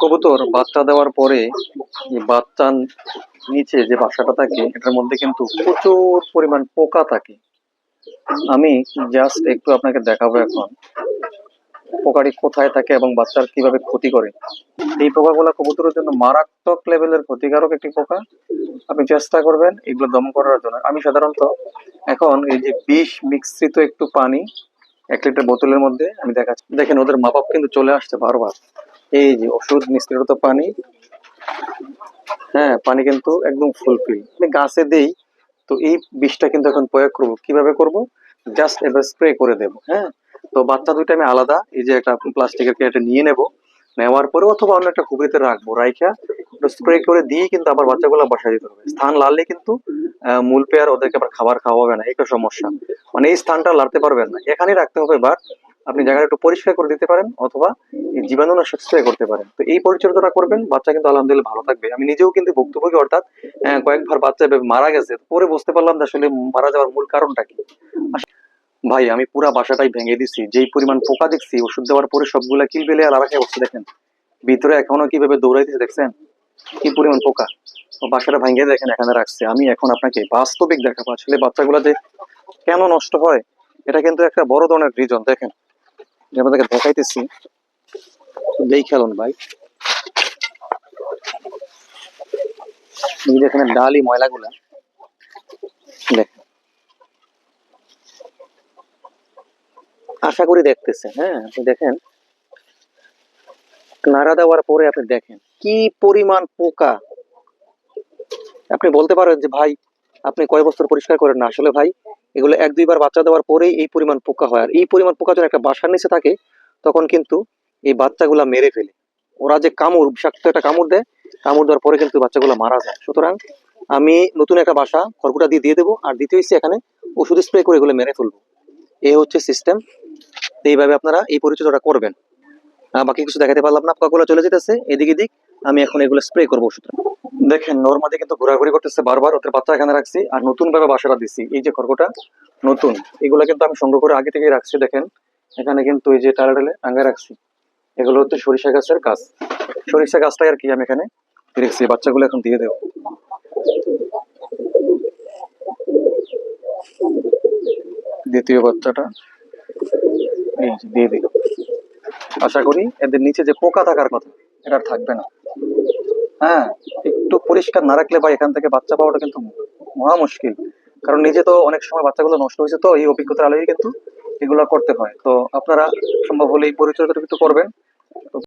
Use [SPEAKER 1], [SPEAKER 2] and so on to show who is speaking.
[SPEAKER 1] কবুতর বাচ্চা দেওয়ার পরে বাচ্চার নিচে যে বাসাটা থাকে, এটার মধ্যে কিন্তু প্রচুর পরিমাণ পোকা থাকে। আমি জাস্ট একটু আপনাকে দেখাবো এখন পোকাটি কোথায় থাকে এবং বাচ্চার কীভাবে ক্ষতি করে। এই পোকাগুলো কবুতরের জন্য মারাত্মক লেভেলের ক্ষতিকারক একটি পোকা। আপনি চেষ্টা করবেন এগুলো দমন করার জন্য। আমি সাধারণত এখন এই যে বিষ মিশ্রিত একটু পানি এক লিটার বোতলের মধ্যে আমি দেখাচ্ছি। দেখেন, ওদের মাপাপ কিন্তু চলে আসছে বারবার। এই যে ওষুধ মিশ্রিত পানি হ্যাঁ পানি কিন্তু একদম ফুলফিল আমি গাছে দেই, তো এই বিষটা কিন্তু এখন প্রয়োগ করব। কীভাবে করব? জাস্ট এবার স্প্রে করে দেব হ্যাঁ। তো বাচ্চা দুইটা আমি আলাদা, এই যে একটা প্লাস্টিকের কেটে নিয়ে নেব। নেওয়ার পরে অথবা অন্য একটা খুবরিতে রাখব, রাইখা স্প্রে করে দিয়ে কিন্তু আবার বাচ্চাগুলো বসাই দিতে হবে। স্থান লাড়লে কিন্তু মূল পেয়ার ওদেরকে আবার খাবার খাওয়াবে না এটা সমস্যা। মানে এই স্থানটা লাড়তে পারবেন না। এখানেই রাখতে হবে বাট আপনি জায়গাটা একটু পরিষ্কার করে দিতে পারেন, অথবা জীবাণুনাশক স্প্রে করতে পারেন। তো এই পরিচর্যাটা করবেন, বাচ্চা কিন্তু আলহামদুলিল্লাহ ভালো থাকবে। আমি নিজেও কিন্তু ভুক্তভোগী, অর্থাৎ কয়েকবার বাচ্চা মারা গেছে পরে বুঝতে পারলাম যে আসলে মারা যাওয়ার মূল কারণটা কি। ভাই, আমি পুরা বাসাটাই ভেঙে দিছি, যেই পরিমাণ পোকা দেখছি, ওষুধ দেওয়ার পরে সবগুলা কিল বেলে আর রাখা বসে দেখেন। ভিতরে এখনও কীভাবে দৌড়াইতেছে দেখছেন? কি পরিমাণ পোকা। বাসাটা ভেঙে দেখেন, এখানে রাখছে। আমি এখন আপনাকে বাস্তবিক দেখাবো, আসলে বাচ্চাগুলো যে কেন নষ্ট হয়, এটা কিন্তু একটা বড় ধরনের রিজন দেখেন। আপনাদেরকে দেখাইতেছি। দেই খেলুন ভাই। এখানে ডালি ময়লাগুলা। আশা করি দেখতেছেন হ্যাঁ আপনি দেখেন। নাড়া দেওয়ার পরে আপনি দেখেন, কি পরিমাণ পোকা। আপনি বলতে পারেন যে, ভাই, আপনি কয় বছর পরিষ্কার করেন না? আসলে ভাই এগুলো এক দুইবার বাচ্চা দেওয়ার পরেই এই পরিমাণ পোকা হয়। আর এই পরিমাণ পোকা যখন একটা বাসার নিচে থাকে, তখন কিন্তু এই বাচ্চাগুলা মেরে ফেলে। ওরা যে কামড়, বিষাক্ত একটা কামড় দেয়, কামড় দেওয়ার পরে কিন্তু বাচ্চাগুলো মারা যায়। সুতরাং আমি নতুন একটা বাসা, খড়কুটা দিয়ে দিয়ে দেবো। আর দ্বিতীয় হচ্ছে এখানে ওষুধ স্প্রে করে এগুলো মেরে ফেলব। এই হচ্ছে সিস্টেম। এইভাবে আপনারা এই পরিচর্যাটা করবেন। বাকি কিছু দেখাতে পারলাম না, পোকাগুলো চলে যেতেছে। এদিক এদিক আমি এখন এগুলো স্প্রে করব ওষুধটা দেখেন নর্মাদি কিন্তু ঘোরাঘুরি করতেছে বারবার, ওদের বাচ্চা এখানে রাখছি, আর নতুন ভাবে বাসাটা দিছি। এই যে খড়কটা নতুন। এগুলো কিন্তু আমি সংগ্রহ করে আগে থেকেই রাখছি, দেখেন। এখানে কিন্তু এই যে টালে টালে টাঙ্গায় রাখছি। এগুলো হচ্ছে সরিষা গাছের গাছ। সরিষা গাছটাই আর কি আমি এখানে রেখেছি বাচ্চাগুলো এখন দিয়ে দেবো। দ্বিতীয় বাচ্চাটা দিয়ে দিল। আশা করি এদের নিচে যে পোকা থাকার কথা, এটা থাকবে না। হ্যাঁ একটু পরিষ্কার না রাখলে বা এখান থেকে বাচ্চা পাওয়াটা কিন্তু মহা মুশকিল। কারণ নিজে তো অনেক সময় বাচ্চাগুলো নষ্ট হয়েছে তো এই অভিজ্ঞতার আলোয় কিন্তু এগুলো করতে হয়। তো আপনারা সম্ভব হলে এই পরিচর্যাটা একটু করবেন।